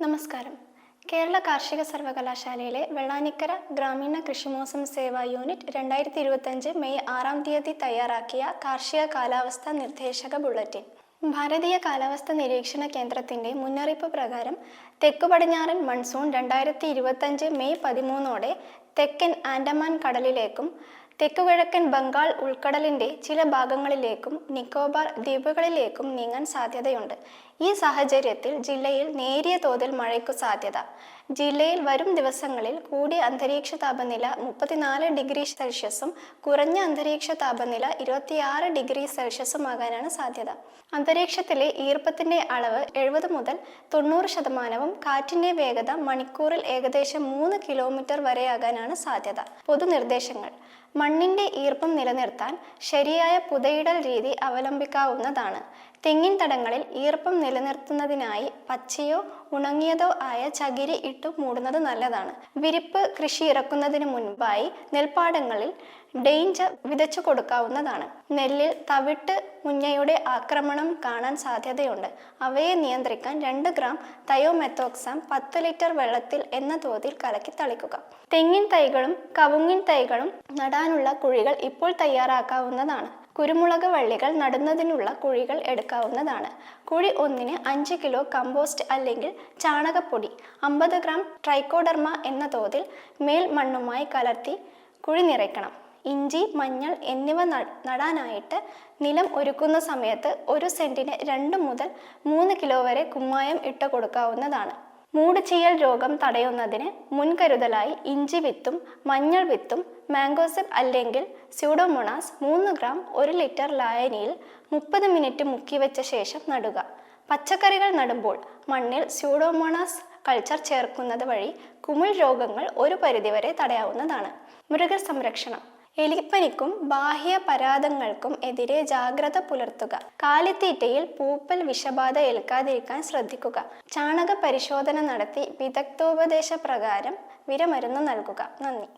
നമസ്കാരം. കേരള കാർഷിക സർവകലാശാലയിലെ വെള്ളാനിക്കര ഗ്രാമീണ കൃഷിമോസം സേവാ യൂണിറ്റ് രണ്ടായിരത്തി ഇരുപത്തഞ്ച് മെയ് ആറാം തീയതി തയ്യാറാക്കിയ കാർഷിക കാലാവസ്ഥ നിർദ്ദേശക ബുള്ളറ്റിൻ. ഭാരതീയ കാലാവസ്ഥ നിരീക്ഷണ കേന്ദ്രത്തിന്റെ മുന്നറിയിപ്പ് പ്രകാരം തെക്കു പടിഞ്ഞാറൻ മൺസൂൺ രണ്ടായിരത്തി ഇരുപത്തഞ്ച് മെയ് പതിമൂന്നോടെ തെക്കൻ ആൻഡമാൻ കടലിലേക്കും തെക്കുകിഴക്കൻ ബംഗാൾ ഉൾക്കടലിന്റെ ചില ഭാഗങ്ങളിലേക്കും നിക്കോബാർ ദ്വീപുകളിലേക്കും നീങ്ങാൻ സാധ്യതയുണ്ട്. ഈ സാഹചര്യത്തിൽ ജില്ലയിൽ നേരിയ തോതിൽ മഴയ്ക്കു സാധ്യത. ജില്ലയിൽ വരും ദിവസങ്ങളിൽ കൂടിയ അന്തരീക്ഷ താപനില മുപ്പത്തിനാല് ഡിഗ്രി സെൽഷ്യസും കുറഞ്ഞ അന്തരീക്ഷ താപനില ഇരുപത്തിയാറ് ഡിഗ്രി സെൽഷ്യസുമാകാനാണ് സാധ്യത. അന്തരീക്ഷത്തിലെ ഈർപ്പത്തിന്റെ അളവ് എഴുപത് മുതൽ തൊണ്ണൂറ് ശതമാനവും കാറ്റിന്റെ വേഗത മണിക്കൂറിൽ ഏകദേശം മൂന്ന് കിലോമീറ്റർ വരെയാകാനാണ് സാധ്യത. പൊതുനിർദ്ദേശങ്ങൾ. മണ്ണിന്റെ ഈർപ്പം നിലനിർത്താൻ ശരിയായ പുതയിടൽ രീതി അവലംബിക്കാവുന്നതാണ്. തെങ്ങിൻ തടങ്ങളിൽ ഈർപ്പം നിലനിർത്തുന്നതിനായി പച്ചയോ ഉണങ്ങിയതോ ആയ ചകിരി ഇട്ട് മൂടുന്നത് നല്ലതാണ്. വിരിപ്പ് കൃഷി ഇറക്കുന്നതിന് മുൻപായി നെൽപ്പാടങ്ങളിൽ ഡെയിഞ്ച വിതച്ചു കൊടുക്കാവുന്നതാണ്. നെല്ലിൽ തവിട്ട് മുഞ്ഞയുടെ ആക്രമണം കാണാൻ സാധ്യതയുണ്ട്. അവയെ നിയന്ത്രിക്കാൻ രണ്ട് ഗ്രാം തയോമെത്തോക്സാം പത്ത് ലിറ്റർ വെള്ളത്തിൽ എന്ന തോതിൽ കലക്കി തളിക്കുക. തെങ്ങിൻ തൈകളും കവുങ്ങിൻ തൈകളും നടാനുള്ള കുഴികൾ ഇപ്പോൾ തയ്യാറാക്കാവുന്നതാണ്. കുരുമുളക് വള്ളികൾ നടുന്നതിനുള്ള കുഴികൾ എടുക്കാവുന്നതാണ്. കുഴി ഒന്നിന് അഞ്ച് കിലോ കമ്പോസ്റ്റ് അല്ലെങ്കിൽ ചാണകപ്പൊടി അമ്പത് ഗ്രാം ട്രൈക്കോഡർമ എന്ന തോതിൽ മേൽ മണ്ണുമായി കലർത്തി കുഴി നിറയ്ക്കണം. ഇഞ്ചി മഞ്ഞൾ എന്നിവ നടാനായിട്ട് നിലം ഒരുക്കുന്ന സമയത്ത് ഒരു സെന്റിന് രണ്ട് മുതൽ മൂന്ന് കിലോ വരെ കുമ്മായം ഇട്ട് കൊടുക്കാവുന്നതാണ്. മൂടുചീയൽ രോഗം തടയുന്നതിന് മുൻകരുതലായി ഇഞ്ചി വിത്തും മഞ്ഞൾ വിത്തും മാംഗോസിപ്പ് അല്ലെങ്കിൽ സ്യൂഡോമോണാസ് മൂന്ന് ഗ്രാം ഒരു ലിറ്റർ ലായനിയിൽ മുപ്പത് മിനിറ്റ് മുക്കി വെച്ച ശേഷം നടുക. പച്ചക്കറികൾ നടുമ്പോൾ മണ്ണിൽ സ്യൂഡോമോണാസ് കൾച്ചർ ചേർക്കുന്നത് വഴി കുമിൾ രോഗങ്ങൾ ഒരു പരിധിവരെ തടയാവുന്നതാണ്. മൃഗസംരക്ഷണം. എലിപ്പനിക്കും ബാഹ്യ പരാതങ്ങൾക്കും എതിരെ ജാഗ്രത പുലർത്തുക. കാലിത്തീറ്റയിൽ പൂപ്പൽ വിഷബാധ ഏൽക്കാതിരിക്കാൻ ശ്രദ്ധിക്കുക. ചാണക പരിശോധന നടത്തി വിദഗ്ധോപദേശ പ്രകാരം വിരമരുന്ന് നൽകുക. നന്ദി.